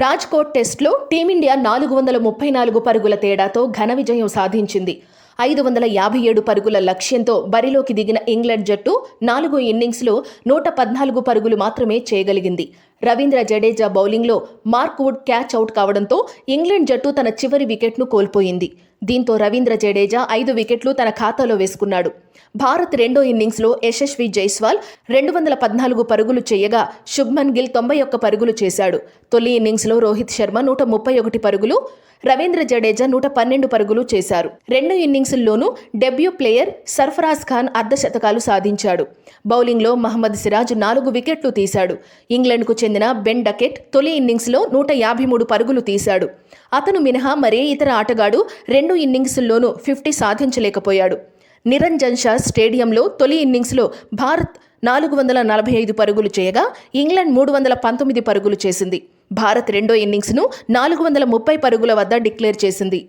రాజ్కోట్ టెస్ట్లో టీమిండియా నాలుగు వందల ముప్పై నాలుగు పరుగుల తేడాతో ఘన విజయం సాధించింది. ఐదు వందల యాభై ఏడు పరుగుల లక్ష్యంతో బరిలోకి దిగిన ఇంగ్లాండ్ జట్టు నాలుగు ఇన్నింగ్స్లో నూట పద్నాలుగు పరుగులు మాత్రమే చేయగలిగింది. రవీంద్ర జడేజా బౌలింగ్లో మార్క్ వుడ్ క్యాచ్ అవుట్ కావడంతో ఇంగ్లాండ్ జట్టు తన చివరి వికెట్ను కోల్పోయింది. దీంతో రవీంద్ర జడేజా ఐదు వికెట్లు తన ఖాతాలో వేసుకున్నాడు. భారత్ రెండో ఇన్నింగ్స్లో యశస్వి జైస్వాల్ రెండు వందల పద్నాలుగు పరుగులు చేయగా శుభ్మన్ గిల్ తొంభై ఒక్క పరుగులు చేశాడు. తొలి ఇన్నింగ్స్లో రోహిత్ శర్మ నూట ముప్పై ఒకటి పరుగులు రవీంద్ర జడేజా నూట పన్నెండు పరుగులు చేశారు. రెండు ఇన్నింగ్స్ల్లోనూ డెబ్యూ ప్లేయర్ సర్ఫరాజ్ ఖాన్ అర్ధ శతకాలు సాధించాడు. బౌలింగ్లో మహమ్మద్ సిరాజ్ నాలుగు వికెట్లు తీశాడు. ఇంగ్లాండ్కు చెందిన బెన్ డకెట్ తొలి ఇన్నింగ్స్లో నూట యాభై మూడు పరుగులు తీశాడు. అతను మినహా మరే ఇతర ఆటగాడు రెండు రెండు ఇన్నింగ్స్ల్లోనూ ఫిఫ్టీ సాధించలేకపోయాడు. నిరంజన్ షా స్టేడియంలో తొలి ఇన్నింగ్స్లో భారత్ నాలుగు వందల నలభై ఐదు పరుగులు చేయగా ఇంగ్లాండ్ మూడు వందల పంతొమ్మిది పరుగులు చేసింది. భారత్ రెండో ఇన్నింగ్స్ను నాలుగు వందల ముప్పై పరుగుల వద్ద డిక్లేర్ చేసింది.